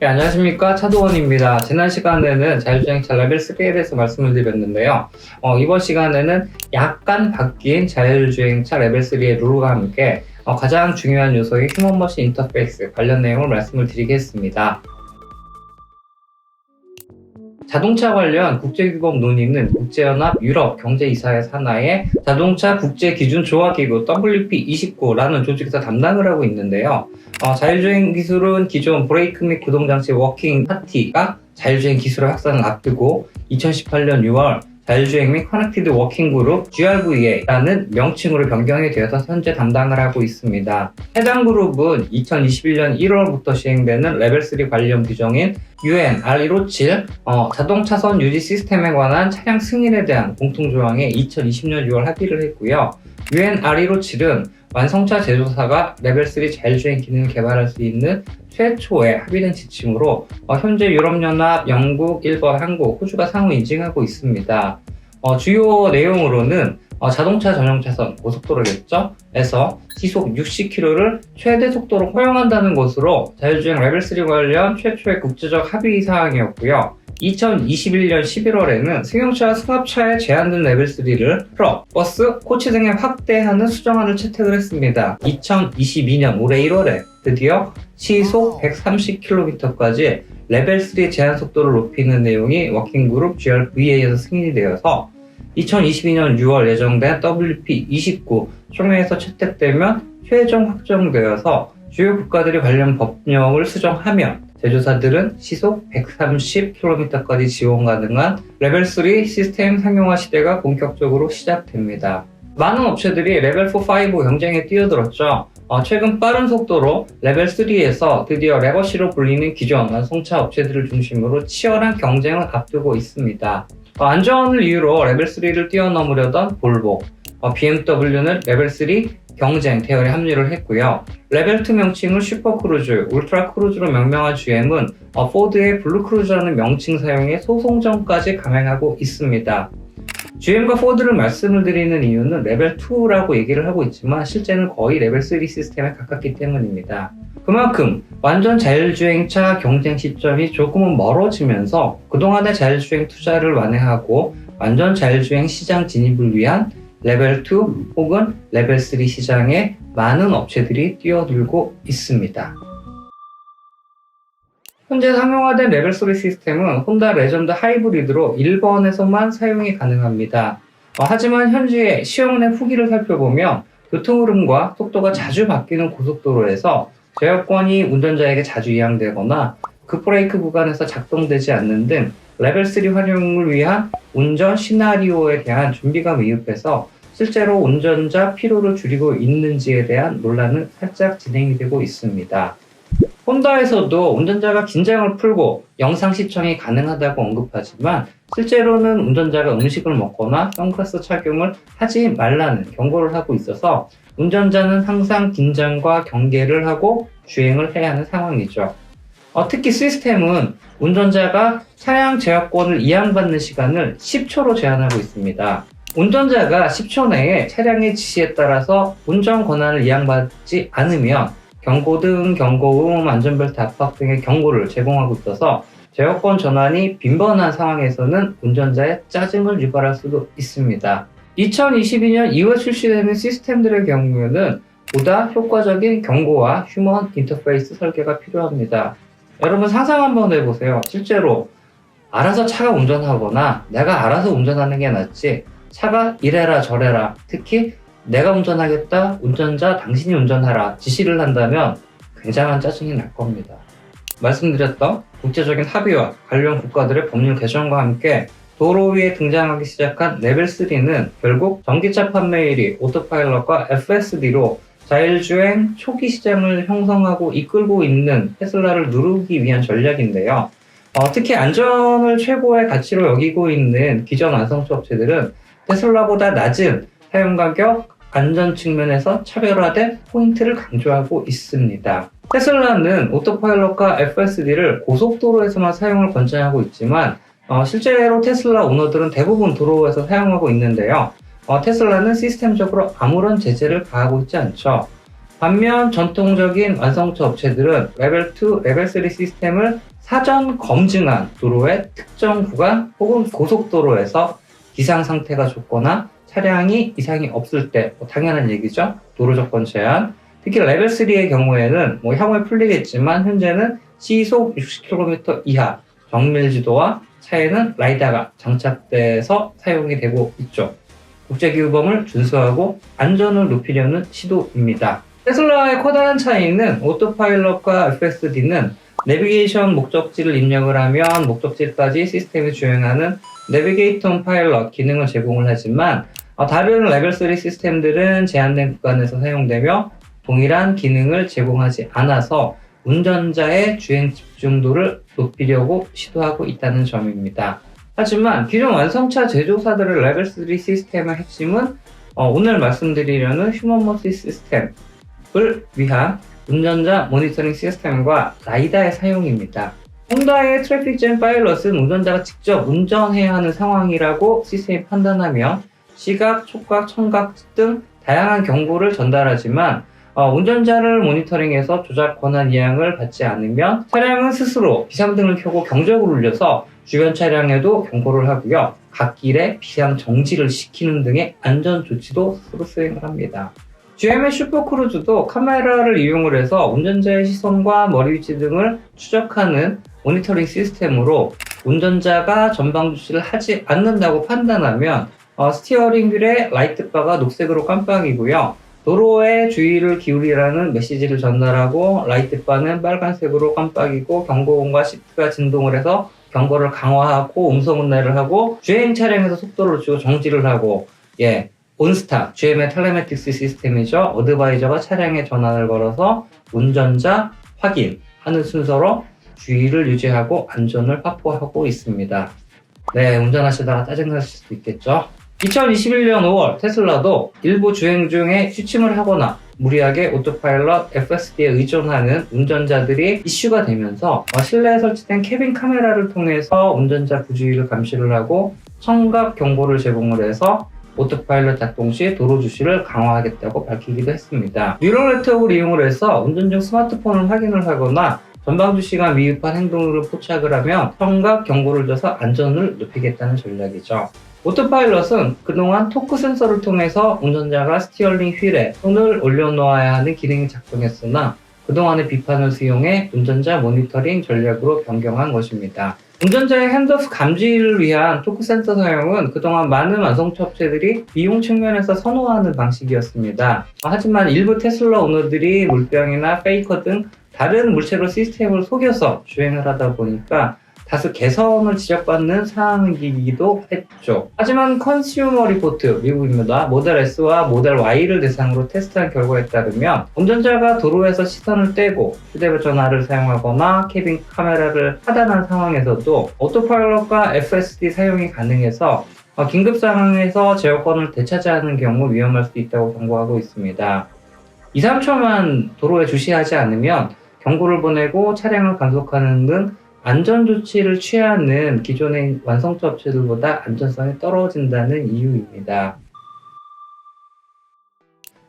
네, 안녕하십니까 차도원입니다. 지난 시간에는 자율주행차 레벨 3에 대해서 말씀을 드렸는데요. 어, 이번 시간에는 약간 바뀐 자율주행차 레벨 3의 룰과 함께 어, 가장 중요한 요소인 휴먼머신 인터페이스 관련 내용을 말씀을 드리겠습니다. 자동차 관련 국제규범 논의는 국제연합 유럽 경제이사회 산하의 자동차 국제기준조합기구 WP29라는 조직에서 담당을 하고 있는데요. 어, 자율주행 기술은 기존 브레이크 및 구동장치 워킹 파티가 자율주행 기술의 확산을 앞두고 2018년 6월 자율주행 및 커넥티드 워킹 그룹 GRVA라는 명칭으로 변경이 되어서 현재 담당을 하고 있습니다. 해당 그룹은 2021년 1월부터 시행되는 레벨 3 관련 규정인 UN R157 어, 자동차선 유지 시스템에 관한 차량 승인에 대한 공통조항에 2020년 6월 합의를 했고요. UN R157은 완성차 제조사가 레벨 3 자율주행 기능을 개발할 수 있는 최초의 합의된 지침으로 어, 현재 유럽연합, 영국, 일본, 한국, 호주가 상호 인증하고 있습니다. 어, 주요 내용으로는 어, 자동차 전용 차선 고속도로겠죠? 에서 시속 60km를 최대 속도로 허용한다는 것으로 자율주행 레벨 3 관련 최초의 국제적 합의 사항이었고요. 2021년 11월에는 승용차 승합차에 제한된 레벨 3를 트럭, 버스, 코치 등에 확대하는 수정안을 채택을 했습니다. 2022년 올해 1월에 드디어 시속 130km까지 레벨 3 제한 속도를 높이는 내용이 워킹그룹 GRVA에서 승인이 되어서 2022년 6월 예정된 WP29 총회에서 채택되면 최종 확정되어서 주요 국가들이 관련 법령을 수정하면 제조사들은 시속 130km까지 지원 가능한 레벨 3 시스템 상용화 시대가 본격적으로 시작됩니다. 많은 업체들이 레벨 4, 5 경쟁에 뛰어들었죠. 어, 최근 빠른 속도로 레벨 3에서 드디어 레거시로 불리는 기존 완성차 업체들을 중심으로 치열한 경쟁을 앞두고 있습니다. 어, 안전을 이유로 레벨 3를 뛰어넘으려던 볼보, 어, BMW는 레벨 3 경쟁 대열에 합류를 했고요. 레벨 2 명칭을 슈퍼크루즈, 울트라크루즈로 명명한 GM은 어, 포드의 블루크루즈라는 명칭 사용에 소송전까지 감행하고 있습니다. GM과 포드를 말씀을 드리는 이유는 레벨 2라고 얘기를 하고 있지만 실제는 거의 레벨 3 시스템에 가깝기 때문입니다. 그만큼 완전 자율주행차 경쟁 시점이 조금은 멀어지면서 그동안의 자율주행 투자를 완화하고 완전 자율주행 시장 진입을 위한 레벨 2 혹은 레벨 3 시장에 많은 업체들이 뛰어들고 있습니다. 현재 상용화된 레벨 3 시스템은 혼다 레전드 하이브리드로 일본에서만 사용이 가능합니다. 어, 하지만 현재 시험의 후기를 살펴보면 교통 흐름과 속도가 자주 바뀌는 고속도로에서 제어권이 운전자에게 자주 이양되거나 급브레이크 구간에서 작동되지 않는 등 레벨 3 활용을 위한 운전 시나리오에 대한 준비가 미흡해서 실제로 운전자 피로를 줄이고 있는지에 대한 논란은 살짝 진행이 되고 있습니다. 혼다에서도 운전자가 긴장을 풀고 영상 시청이 가능하다고 언급하지만 실제로는 운전자가 음식을 먹거나 선글라스 착용을 하지 말라는 경고를 하고 있어서 운전자는 항상 긴장과 경계를 하고 주행을 해야 하는 상황이죠. 어, 특히 시스템은 운전자가 차량 제어권을 이양받는 시간을 10초로 제한하고 있습니다. 운전자가 10초 내에 차량의 지시에 따라서 운전 권한을 이양받지 않으면 경고등, 경고음, 안전벨트 압박 등의 경고를 제공하고 있어서 제어권 전환이 빈번한 상황에서는 운전자의 짜증을 유발할 수도 있습니다. 2022년 이후에 출시되는 시스템들의 경우에는 보다 효과적인 경고와 휴먼 인터페이스 설계가 필요합니다. 여러분 상상 한번 해보세요. 실제로 알아서 차가 운전하거나 내가 알아서 운전하는 게 낫지 차가 이래라 저래라 특히 내가 운전하겠다 운전자 당신이 운전하라 지시를 한다면 굉장한 짜증이 날 겁니다. 말씀드렸던 국제적인 합의와 관련 국가들의 법률 개정과 함께 도로 위에 등장하기 시작한 레벨 3는 결국 전기차 판매 1위 오토파일럿과 FSD로 자율주행 초기 시장을 형성하고 이끌고 있는 테슬라를 누르기 위한 전략인데요. 어, 특히 안전을 최고의 가치로 여기고 있는 기존 완성차 업체들은 테슬라보다 낮은 사용 가격, 안전 측면에서 차별화된 포인트를 강조하고 있습니다. 테슬라는 오토파일럿과 FSD를 고속도로에서만 사용을 권장하고 있지만 어, 실제로 테슬라 오너들은 대부분 도로에서 사용하고 있는데요. 어, 테슬라는 시스템적으로 아무런 제재를 가하고 있지 않죠. 반면 전통적인 완성차 업체들은 레벨 2, 레벨 3 시스템을 사전 검증한 도로의 특정 구간 혹은 고속도로에서 기상 상태가 좋거나 차량이 이상이 없을 때 뭐 당연한 얘기죠. 도로 조건 제한. 특히 레벨 3의 경우에는 뭐 향후에 풀리겠지만 현재는 시속 60km 이하 정밀 지도와 차에는 라이다가 장착돼서 사용이 되고 있죠. 국제기후범을 준수하고 안전을 높이려는 시도입니다. 테슬라의 커다란 차이는 오토파일럿과 FSD는 내비게이션 목적지를 입력을 하면 목적지까지 시스템이 주행하는 내비게이션 파일럿 기능을 제공을 하지만 어, 다른 레벨 3 시스템들은 제한된 구간에서 사용되며 동일한 기능을 제공하지 않아서 운전자의 주행 집중도를 높이려고 시도하고 있다는 점입니다. 하지만 기존 완성차 제조사들의 레벨 3 시스템의 핵심은 어, 오늘 말씀드리려는 휴먼머시 시스템을 위한 운전자 모니터링 시스템과 라이다의 사용입니다. 혼다의 트래픽젠 파일럿은 운전자가 직접 운전해야 하는 상황이라고 시스템이 판단하며 시각, 촉각, 청각 등 다양한 경고를 전달하지만 어, 운전자를 모니터링해서 조작 권한 이양을 받지 않으면 차량은 스스로 비상등을 켜고 경적을 울려서 주변 차량에도 경고를 하고요. 갓길에 비상 정지를 시키는 등의 안전 조치도 스스로 수행을 합니다. GM의 슈퍼크루즈도 카메라를 이용을 해서 운전자의 시선과 머리 위치 등을 추적하는 모니터링 시스템으로 운전자가 전방 주시를 하지 않는다고 판단하면 어, 스티어링 휠의 라이트바가 녹색으로 깜빡이고요. 도로에 주의를 기울이라는 메시지를 전달하고 라이트바는 빨간색으로 깜빡이고 경고음과 시트가 진동을 해서 경고를 강화하고 음성 운내를 하고 주행 차량에서 속도를 늦추고 정지를 하고 예 온스타 GM의 텔레메틱스 시스템이죠 어드바이저가 차량에 전환을 걸어서 운전자 확인하는 순서로 주의를 유지하고 안전을 확보하고 있습니다. 네 운전하시다가 짜증나실 수도 있겠죠. 2021년 5월 테슬라도 일부 주행 중에 휴침을 하거나 무리하게 오토파일럿 FSD에 의존하는 운전자들이 이슈가 되면서 어, 실내에 설치된 캐빈 카메라를 통해서 운전자 부주의를 감시를 하고 청각 경고를 제공을 해서 오토파일럿 작동 시 도로 주시를 강화하겠다고 밝히기도 했습니다. 뉴럴 네트워크를 이용을 해서 운전 중 스마트폰을 확인을 하거나 전방 주시가 미흡한 행동을 포착을 하면 청각 경고를 줘서 안전을 높이겠다는 전략이죠. 오토파일럿은 그동안 토크 센서를 통해서 운전자가 스티어링 휠에 손을 올려놓아야 하는 기능이 작동했으나 그동안의 비판을 수용해 운전자 모니터링 전략으로 변경한 것입니다. 운전자의 핸드오프 감지를 위한 토크 센서 사용은 그동안 많은 완성차 업체들이 비용 측면에서 선호하는 방식이었습니다. 하지만 일부 테슬라 오너들이 물병이나 페이커 등 다른 물체로 시스템을 속여서 주행을 하다 보니까 다소 개선을 지적받는 상황이기도 했죠. 하지만 컨슈머 리포트 미국입니다. 모델 S와 모델 Y를 대상으로 테스트한 결과에 따르면 운전자가 도로에서 시선을 떼고 휴대전화를 사용하거나 캐빈 카메라를 하단한 상황에서도 오토파일럿과 FSD 사용이 가능해서 어, 긴급 상황에서 제어권을 되찾아하는 경우 위험할 수 있다고 경고하고 있습니다. 2, 3초만 도로에 주시하지 않으면 경고를 보내고 차량을 단속하는 등 안전 조치를 취하는 기존의 완성차 업체들보다 안전성이 떨어진다는 이유입니다.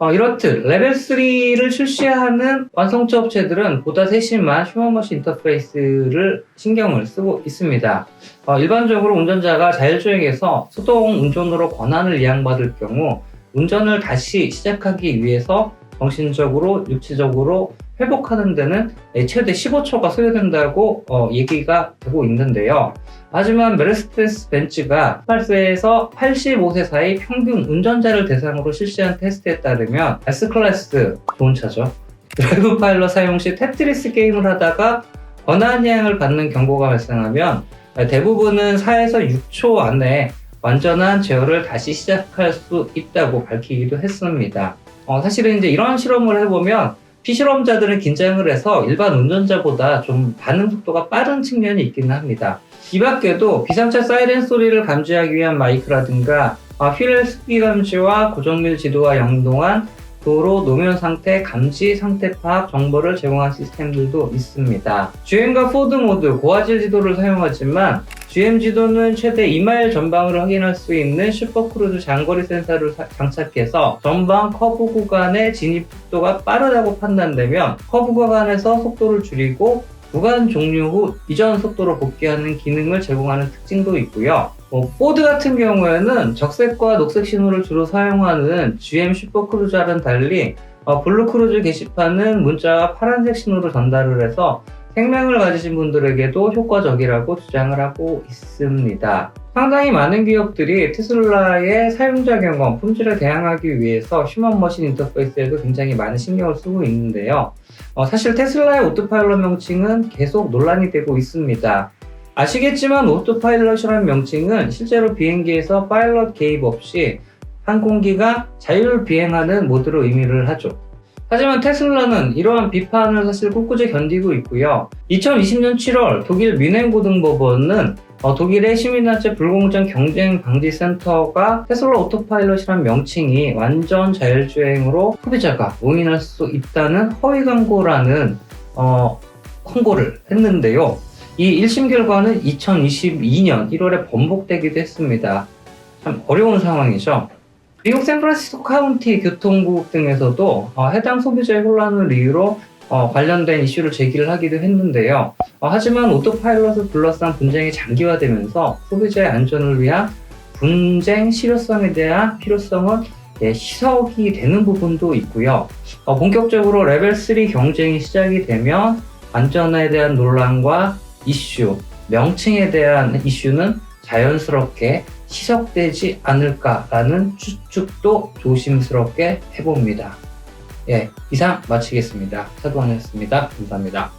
어, 이렇듯 레벨 3를 출시하는 완성차 업체들은 보다 세심한 휴먼머신 인터페이스를 신경을 쓰고 있습니다. 어, 일반적으로 운전자가 자율주행에서 수동 운전으로 권한을 이양받을 경우 운전을 다시 시작하기 위해서 정신적으로, 육체적으로 회복하는 데는 최대 15초가 소요된다고 어, 얘기가 되고 있는데요. 하지만 메르스데스 벤츠가 18세에서 85세 사이 평균 운전자를 대상으로 실시한 테스트에 따르면 S클래스 좋은 차죠. 드라이브 파일럿 사용 시 테트리스 게임을 하다가 권한이양을 받는 경고가 발생하면 대부분은 4에서 6초 안에 완전한 제어를 다시 시작할 수 있다고 밝히기도 했습니다. 어, 사실은 이제 이런 실험을 해보면 피실험자들은 긴장을 해서 일반 운전자보다 좀 반응 속도가 빠른 측면이 있기는 합니다. 이 밖에도 비상차 사이렌 소리를 감지하기 위한 마이크라든가 아, 휠 스피 감지와 고정밀 지도와 연동한 도로 노면 상태 감지 상태 파악 정보를 제공한 시스템들도 있습니다. 주행과 포드 모드 고화질 지도를 사용하지만 GM 지도는 최대 2마일 전방을 확인할 수 있는 슈퍼크루즈 장거리 센서를 사- 장착해서 전방 커브 구간의 진입 속도가 빠르다고 판단되면 커브 구간에서 속도를 줄이고 구간 종료 후 이전 속도로 복귀하는 기능을 제공하는 특징도 있고요. 뭐, 포드 같은 경우에는 적색과 녹색 신호를 주로 사용하는 GM 슈퍼크루저와는 달리 어, 블루크루즈 게시판은 문자와 파란색 신호를 전달을 해서 생명을 가지신 분들에게도 효과적이라고 주장을 하고 있습니다. 상당히 많은 기업들이 테슬라의 사용자 경험, 품질에 대항하기 위해서 휴먼 머신 인터페이스에도 굉장히 많은 신경을 쓰고 있는데요. 어, 사실 테슬라의 오토파일럿 명칭은 계속 논란이 되고 있습니다. 아시겠지만 오토파일럿이라는 명칭은 실제로 비행기에서 파일럿 개입 없이 항공기가 자율 비행하는 모드로 의미를 하죠. 하지만 테슬라는 이러한 비판을 사실 꿋꿋이 견디고 있고요. 2020년 7월 독일 뮌헨 고등법원은 어, 독일의 시민단체 불공정 경쟁 방지 센터가 테슬라 오토파일럿이란 명칭이 완전 자율주행으로 소비자가 용인할 수 있다는 허위 광고라는 어, 홍보를 했는데요. 이 1심 결과는 2022년 1월에 번복되기도 했습니다. 참 어려운 상황이죠. 미국 샌프란시스코 카운티 교통국 등에서도 어, 해당 소비자의 혼란을 이유로 어, 관련된 이슈를 제기를 하기도 했는데요. 어, 하지만 오토파일럿을 둘러싼 분쟁이 장기화되면서 소비자의 안전을 위한 분쟁 실효성에 대한 필요성은 예, 희석이 되는 부분도 있고요. 어, 본격적으로 레벨 3 경쟁이 시작이 되면 안전에 대한 논란과 이슈, 명칭에 대한 이슈는 자연스럽게 희석되지 않을까라는 추측도 조심스럽게 해봅니다. 예, 이상 마치겠습니다. 사도원이었습니다. 감사합니다.